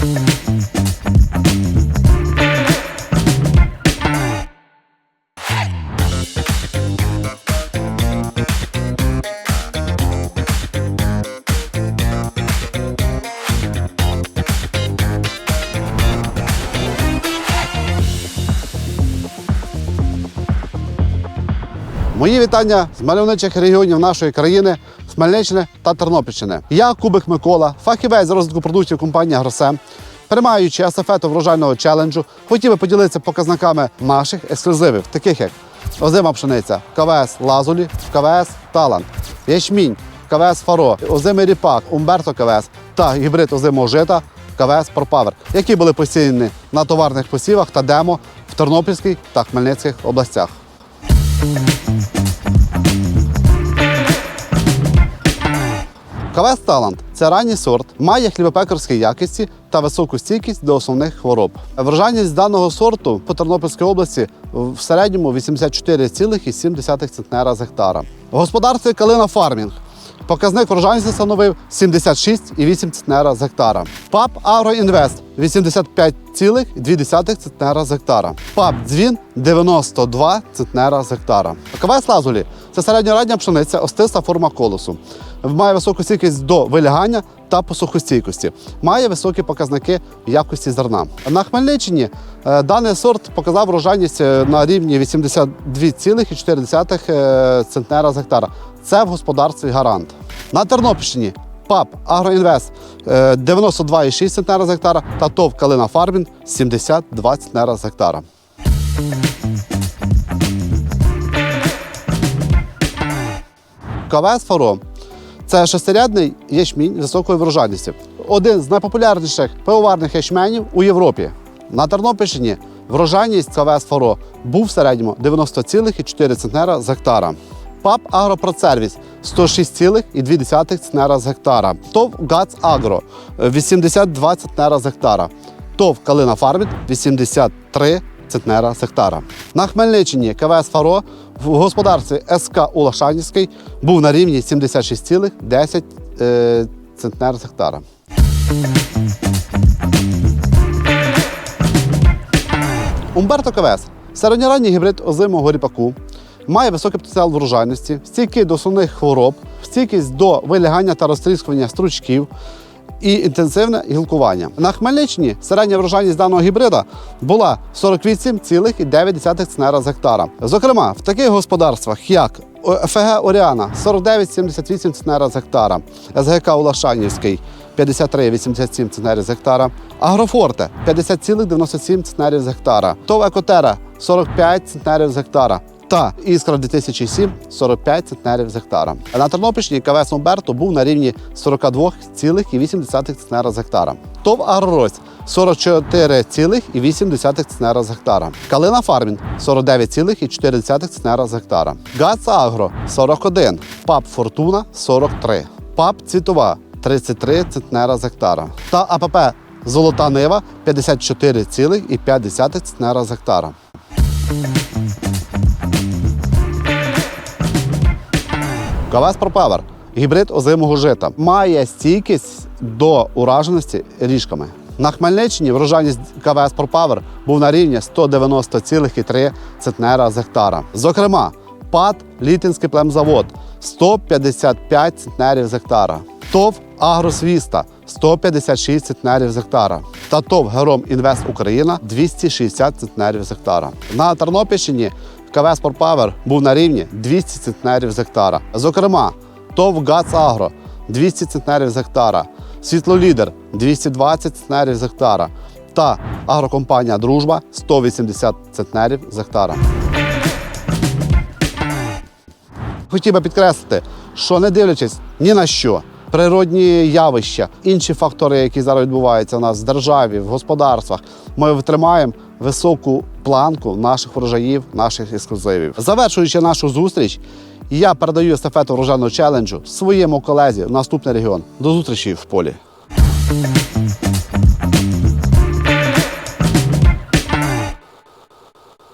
Мої вітання з мальовничих регіонів нашої країни, Хмельниччини та Тернопільщини. Я Кубик Микола, фахівець з розвитку продуктів компанії Агросем. Приймаючи естафету врожайного челенджу, хотів би поділитися показниками наших ексклюзивів, таких як озима пшениця, КВС Лазулі, КВС Талант, ячмінь, КВС Фаро, озимий ріпак, Умберто КВС та гібрид озимого жита КВС Пропавер, які були посіяні на товарних посівах та демо в Тернопільській та Хмельницьких областях. КВС Талант це ранній сорт, має хлібопекарські якості та високу стійкість до основних хвороб. Врожайність даного сорту по Тернопільській області в середньому 84,7 центнера з гектара. В господарстві Калина Фармінг Показник врожайності становив 76,8 центнера з гектара. ПАП Агроінвест 85,2 центнера з гектара. ПАП Дзвін 92 центнера з гектара. КВС Лазулі це середньорадня пшениця, остиста форма колосу. Має високу стійкість до вилягання та посухостійкості. Має високі показники якості зерна. На Хмельниччині е, даний сорт показав врожайність е, на рівні 82,4 е, центнера з гектара. Це в господарстві гарант. На Тернопільщині ПАП Агроінвест е, 92,6 центнера з гектара та ТОВ Калина Фармін 72 центнера з гектара. КВС Фаро це шестирядний ячмінь високої врожайності. Один з найпопулярніших пивоварних ячменів у Європі. На Тернопільщині врожайність КВС Фаро був в середньому 90,4 центнера з гектара. ПАП Агропродсервіс 106,2 центнера з гектара. ТОВ ГАЦ Агро 82 центнера з гектара. ТОВ Калина Фарміт 83 центнера з гектара. На Хмельниччині КВС Фаро в господарстві СК Улашанівський був на рівні 76,10 е, центнер з гектара. Умберто КВС середньоранній гібрид озимого ріпаку. Має високий потенціал врожайності, стійкий до основних хвороб, стійкість до вилягання та розтріскування стручків і інтенсивне гілкування. На Хмельниччині середня врожайність даного гібрида була 48,9 центнера з гектара. Зокрема, в таких господарствах, як ФГ Оріана 49,78 центнера з гектара, СГК Улашанівський 53,87 центнерів з гектара, Агрофорте 50,97 центнерів з гектара, ТОВ Екотера 45 центнерів з гектара. Та іскра 2007 45 центнерів з гектара. На Тернопільщині КВС Умберто був на рівні 42,8 центнера з гектара. ТОВ Агрорось 44,8 центнера з гектара. Калина Фармін 49,4 центнера з гектара. ГАЦ Агро 41, ПАП Фортуна 43, ПАП Цвітова 33 центнера з гектара. Та АПП Золота Нива 54,5 центнера з гектара. КВС Пропавер гібрид озимого жита має стійкість до ураженості ріжками. На Хмельниччині врожайність КВС Пропавер був на рівні 190,3 центнера з гектара. Зокрема, ПАТ Літинський племзавод 155 центнерів з гектара. ТОВ Агросвіста 156 центнерів з гектара. Та ТОВ Гером Інвест Україна 260 центнерів з гектара. На Тернопільщині КВС Пропавер був на рівні 200 центнерів з гектара. Зокрема, ТОВ ГАЦ Агро 200 центнерів з гектара, Світлолідер 220 центнерів з гектара та агрокомпанія Дружба 180 центнерів з гектара. Хотів би підкреслити, що не дивлячись ні на що, природні явища, інші фактори, які зараз відбуваються у нас в державі, в господарствах, ми витримаємо високу планку наших врожаїв, наших ексклюзивів. Завершуючи нашу зустріч, я передаю естафету врожайного челенджу своєму колезі в наступний регіон. До зустрічі в полі.